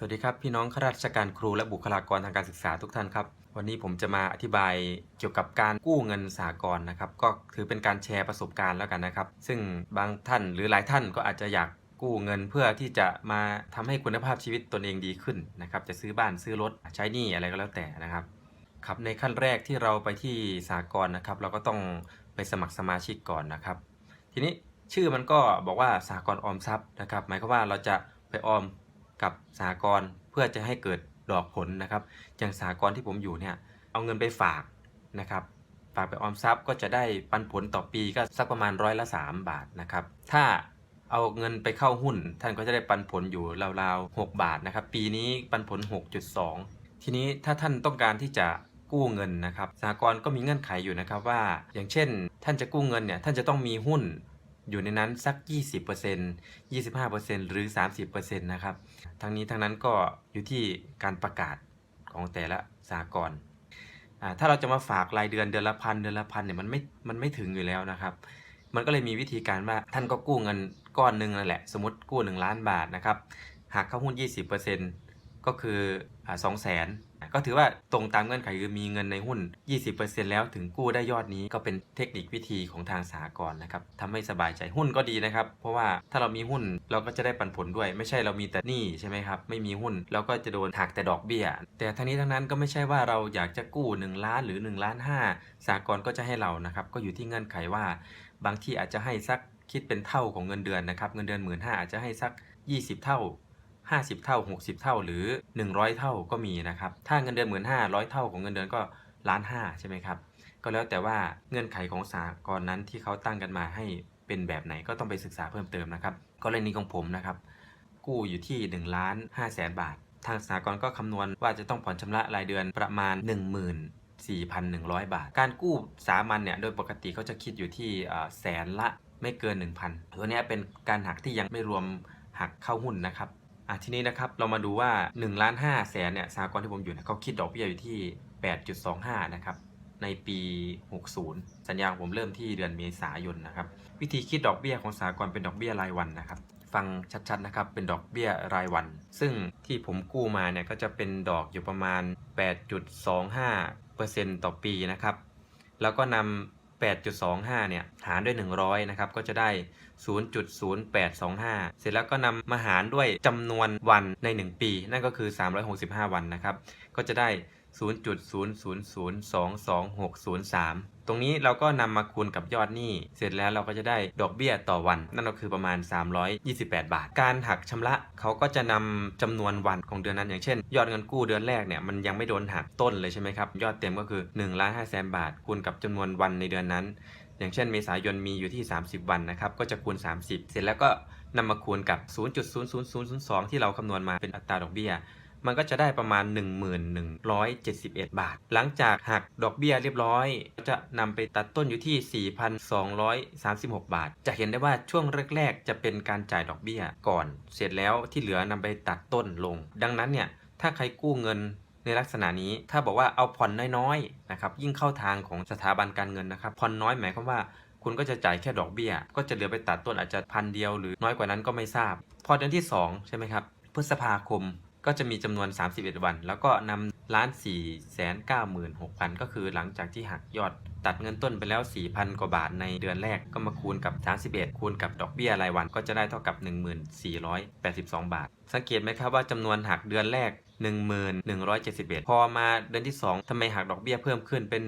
สวัสดีครับ พี่น้องข้าราชการครูและบุคลากรทางการศึกษาทุกท่านครับ วันนี้ผมจะมาอธิบายเกี่ยวกับการกู้เงินสหกรณ์นะครับ ก็ถือเป็นการแชร์ประสบการณ์แล้วกันนะครับ ซึ่งบางท่านหรือหลายท่านก็อาจจะอยากกู้เงินเพื่อที่จะมาทำให้คุณภาพชีวิตตนเองดีขึ้นนะครับ จะซื้อบ้านซื้อรถใช้หนี้อะไรก็แล้วแต่นะครับครับในขั้นแรกที่เราไปที่สหกรณ์นะครับ เราก็ต้องไปสมัครสมาชิกก่อนนะครับ ทีนี้ชื่อมันก็บอกว่าสหกรณ์ออมทรัพย์นะครับ หมายความว่าเราจะไปออม กับสหกรณ์เพื่อจะให้เกิดดอกผลนะครับ อย่างสหกรณ์ที่ผมอยู่เนี่ยเอาเงินไปฝากนะครับฝากไปออมทรัพย์ก็จะได้ปันผลต่อปีก็สักประมาณร้อยละ 3 บาทนะครับ ถ้าเอาเงินไปเข้าหุ้น ท่านก็จะได้ปันผลอยู่ราวๆ6บาทนะครับ ปีนี้ปันผล 6.2 ทีนี้ถ้าท่านต้องการที่จะกู้เงินนะครับสหกรณ์ก็มีเงื่อนไขอยู่นะครับว่า อย่างเช่น ท่านจะกู้เงินเนี่ยท่านจะต้องมีหุ้น อยู่ในนั้นสัก 20% 25%หรือ 30%นะครับ ทั้งนี้ทั้งนั้นก็อยู่ที่การประกาศของแต่ละสหกรถ้าเราจะมาฝากรายเดือนเดือนละพันเดือนละพันเนี่ยมันไม่ มันไม่ถึงอยู่แล้วนะครับ มันก็เลยมีวิธีการว่าท่านก็กู้เงินก้อนหนึ่งนั่นแหละ สมมติกู้ 1 ล้านบาทนะครับ หากเข้าหุ้น 20%ก็คืออ่า2 0 0 0 0 0 ก็ถือว่าตรงตามเงื่อนไขคือมีเงินในหุ้น 20%แล้วถึงกู้ได้ยอดนี้ก็เป็นเทคนิควิธีของทางสหกรนะครับทำให้สบายใจหุ้นก็ดีนะครับ เพราะว่าถ้าเรามีหุ้นเราก็จะได้ปันผลด้วย ไม่ใช่เรามีแต่หนี้ใช่ไหมครับ ไม่มีหุ้นเราก็จะโดนหักแต่ดอกเบี้ย แต่ทั้งนี้ทั้งนั้นก็ไม่ใช่ว่าเราอยากจะกู้ 1 ล้านหรือ1ล้าน5สหกรก็จะให้เรานะครับ ก็อยู่ที่เงื่อนไขว่า บางที่อาจจะให้สักคิดเป็นเท่าของเงินเดือนนะครับ เงินเดือนหมื่นห้าอาจจะให้สัก 20 เท่า 50 เท่า 60 เท่าหรือ 100 เท่าก็มีนะครับ ถ้าเงินเดือนหมื่นห้าร้อยเท่าของเงินเดือนก็ล้านห้าใช่ไหมครับ ก็แล้วแต่ว่าเงื่อนไขของสากลนั้นที่เขาตั้งกันมาให้เป็นแบบไหนก็ต้องไปศึกษาเพิ่มเติมนะครับกรณีของผมนะครับ กู้อยู่ที่1ล้าน5แสนบาท ทางสากลก็คำนวณว่าจะต้องผ่อนชำระรายเดือนประมาณ14,100 บาท การกู้สามัญเนี่ย โดยปกติเขาจะคิดอยู่ที่แสนละไม่เกิน 1,000 ตัวนี้เป็นการหักที่ยังไม่รวมหักเข้าหุ้นนะครับ อะทีนี้นะครับเรามาดูว่า1ล้าน5แสนเนี่ยสากลที่ผมอยู่เนี่ยเขาคิดดอกเบี้ยอยู่ที่ 8.25 นะครับในปี 60 สัญญาผมเริ่มที่เดือนเมษายนนะครับ วิธีคิดดอกเบี้ยของสากลเป็นดอกเบี้ยรายวันนะครับ ฟังชัดๆนะครับเป็นดอกเบี้ยรายวัน ซึ่งที่ผมกู้มาเนี่ยก็จะเป็นดอกอยู่ประมาณ 8.25%ต่อปีนะครับ แล้วก็นำ 8.25 เนี่ย หารด้วย 100 นะครับ ก็จะได้ 0.0825 เสร็จแล้วก็นำมาหารด้วยจำนวนวันใน 1 ปี นั่นก็คือ 365 วันนะครับ ก็จะได้ 0.00022603 ตรงนี้เราก็นำมาคูณกับยอดหนี้ เสร็จแล้วเราก็จะได้ดอกเบี้ยต่อวัน นั่นก็คือประมาณ 328 บาท การหักชำระเขาก็จะนำจำนวนวันของเดือนนั้นอย่างเช่น ยอดเงินกู้เดือนแรกเนี่ยมันยังไม่โดนหักต้นเลยใช่ไหมครับ ยอดเต็มก็คือ1ล้าน5แสนบาท คูณกับจำนวนวันในเดือนนั้น อย่างเช่น เมษายนมีอยู่ที่ 30 วันนะครับก็จะคูณ 30 เสร็จแล้วก็นำมาคูณกับ 0.00002 ที่เราคำนวณมาเป็นอัตราดอกเบี้ย มันก็จะได้ประมาณ 1171 บาท หลังจากหักดอกเบี้ยเรียบร้อยก็จะนำไปตัดต้นอยู่ที่ 4,236 บาท จะเห็นได้ว่าช่วงแรก ๆ จะเป็นการจ่ายดอกเบี้ยก่อน เสร็จแล้วที่เหลือนำไปตัดต้นลง ดังนั้นเนี่ยถ้าใครกู้เงินในลักษณะนี้ถ้าบอกว่าเอาผ่อนน้อยๆนะครับยิ่งเข้าทางของสถาบันการเงินนะครับผ่อนน้อยหมายความว่าคุณก็จะจ่ายแค่ดอกเบี้ย ก็จะเหลือไปตัดต้นอาจจะพันเดียวหรือน้อยกว่านั้นก็ไม่ทราบ พอเดือนที่ 2 ใช่ไหมครับ พฤษภาคม ก็จะมีจำนวน 31 วัน แล้วก็นำล้าน4แสน96,000ก็คือหลังจากที่หักยอดตัดเงินต้นไปแล้ว 4,000 กว่าบาทในเดือนแรกก็มาคูณกับ 31 คูณกับดอกเบี้ยรายวันก็จะได้เท่ากับ 1482 บาท สังเกตไหมครับว่าจำนวนหักเดือนแรก 1171 พอมาเดือนที่ 2ทำไมหักดอกเบี้ยเพิ่มขึ้นเป็น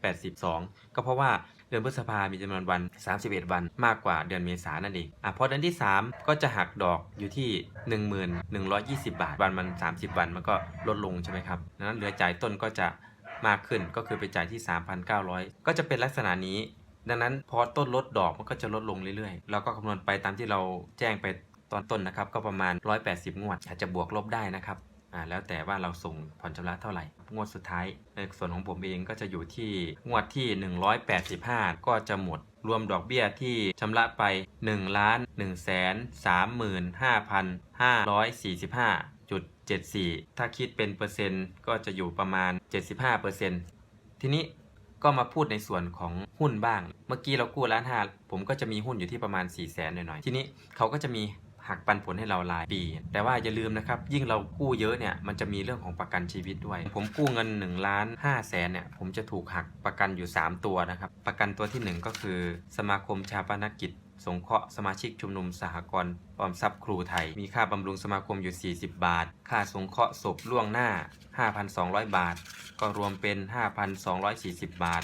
1482 ก็เพราะว่า ดือนพฤษภามีจำนวนวัน 31 วันมากกว่าเดือนเมษายนนั่นเองอะพอเดือนที่ 3 ก็จะหักดอกอยู่ที่ 1120 บาท วันมัน 30 วันมันก็ลดลงใช่ไหมครับดังนั้นเหลือจ่ายต้นก็จะมากขึ้นก็คือไปจ่ายที่ 3,900 ก็จะเป็นลักษณะนี้ ดังนั้นพอต้นลดดอกมันก็จะลดลงเรื่อยๆแล้วก็คำนวณไปตามที่เราแจ้งไปตอนต้นนะครับ ก็ประมาณ 180 งวด อาจจะบวกลบได้นะครับ อ่าแล้วแต่ว่าเราส่งผ่อนชำระเท่าไหร่ งวดสุดท้ายในส่วนของผมเองก็จะอยู่ที่งวดที่ 185 ก็จะหมดรวมดอกเบี้ยที่ชำระไป1ล้าน1แสน35,545จุด74 ถ้าคิดเป็นเปอร์เซ็นต์ก็จะอยู่ประมาณ 75เปอร์เซ็นต์ทีนี้ก็มาพูดในส่วนของหุ้นบ้าง เมื่อกี้เรากู้ล้านห้าผมก็จะมีหุ้นอยู่ที่ประมาณ4ี่แสนหน่อยๆ ทีนี้เขาก็จะมี หักปันผลให้เรารายปี แต่ว่าอย่าลืมนะครับ ยิ่งเรากู้เยอะเนี่ยมันจะมีเรื่องของประกันชีวิตด้วย ผมกู้เงิน1ล้าน5แสนเนี่ยผมจะถูกหักประกันอยู่ 3 ตัวนะครับ ประกันตัวทีหนึ่1 ก็คือ สมาคมชาปนกิจสงเคราะห์สมาชิกชุมนุมสหกรณ์ออมทรัพย์ครูไทย มีค่าบำรุงสมาคมอยู่ 40 บาท ค่าสงเคราะห์ศพล่วงหน้า 5,200 บาท ก็รวมเป็น 5,240 บาท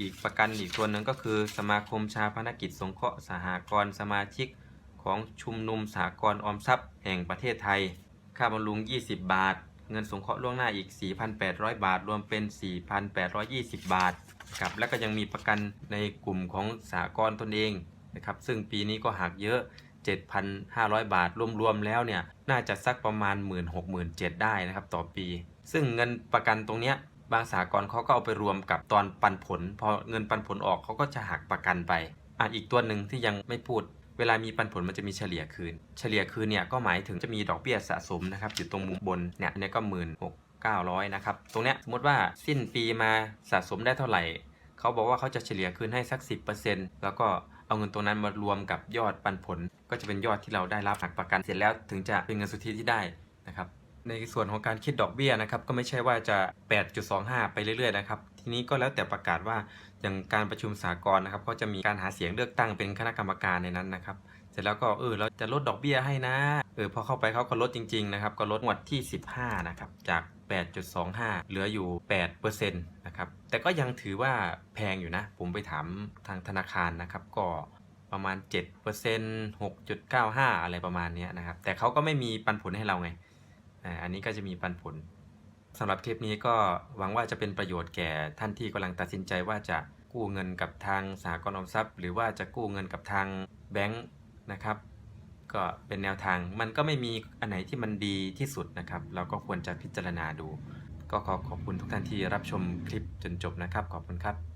อีกประกันอีกตัวหนึ่งก็คือ สมาคมชาพนกิจสงเคราะห์สหกรณ์สมาชิก ของชุมนุมสหกรณ์ออมทรัพย์แห่งประเทศไทย ค่าบำรุง 20 บาท เงินสงเคราะห์ล่วงหน้าอีก 4,800 บาท รวมเป็น 4,820 บาทครับแล้วก็ยังมีประกันในกลุ่มของสหกรณ์ตนเองนะครับซึ่งปีนี้ก็หักเยอะ 7,500 บาท รวมๆแล้วเนี่ยน่าจะสักประมาณ 1 6 0 0 0 7ได้นะครับต่อปี ซึ่งเงินประกันตรงเนี้ยบางสหกรณ์เขาก็เอาไปรวมกับตอนปันผล พอเงินปันผลออกเขาก็จะหักประกันไปอะอีกตัวหนึ่งที่ยังไม่พูด เวลามีปันผลมันจะมีเฉลี่ยคืน เฉลี่ยคืนเนี่ยก็หมายถึงจะมีดอกเบี้ยสะสมนะครับอยู่ตรงมุมบนเนี่ยอันเนี้ยก็หมื่นหกเก้าร้อยนะครับตรงเนี้ยสมมติว่าสิ้นปีมาสะสมได้เท่าไหร่เขาบอกว่าเขาจะเฉลี่ยคืนให้สัก 10%แล้วก็เอาเงินตรงนั้นมารวมกับยอดปันผล ก็จะเป็นยอดที่เราได้รับหักประกันเสร็จแล้วถึงจะเป็นเงินสุทธิที่ได้นะครับ ในส่วนของการคิดดอกเบี้ยนะครับก็ไม่ใช่ว่าจะ 8.25 ไปเรื่อยๆนะครับทีนี้ก็แล้วแต่ประกาศว่าอย่างการประชุมสากลนะครับก็จะมีการหาเสียงเลือกตั้งเป็นคณะกรรมการในนั้นนะครับเสร็จแล้วก็เออเราจะลดดอกเบี้ยให้นะเออพอเข้าไปเขาก็ลดจริงๆนะครับก็ลดงวดที่ 15นะครับจาก 8.25 เหลืออยู่8%นะครับแต่ก็ยังถือว่าแพงอยู่นะ ผมไปถามทางธนาคารนะครับก็ประมาณ 7% 6.95 อะไรประมาณนี้นะครับแต่เขาก็ไม่มีปันผลให้เราไง อันนี้ก็จะมีปันผลสำหรับคลิปนี้ก็หวังว่าจะเป็นประโยชน์แก่ท่านที่กำลังตัดสินใจว่าจะกู้เงินกับทางสหกรณ์ออมทรัพย์ หรือว่าจะกู้เงินกับทางแบงค์นะครับ ก็เป็นแนวทางมันก็ไม่มีอันไหนที่มันดีที่สุดนะครับ เราก็ควรจะพิจารณาดู ก็ขอขอบคุณทุกท่านที่รับชมคลิปจนจบนะครับ ขอบคุณครับ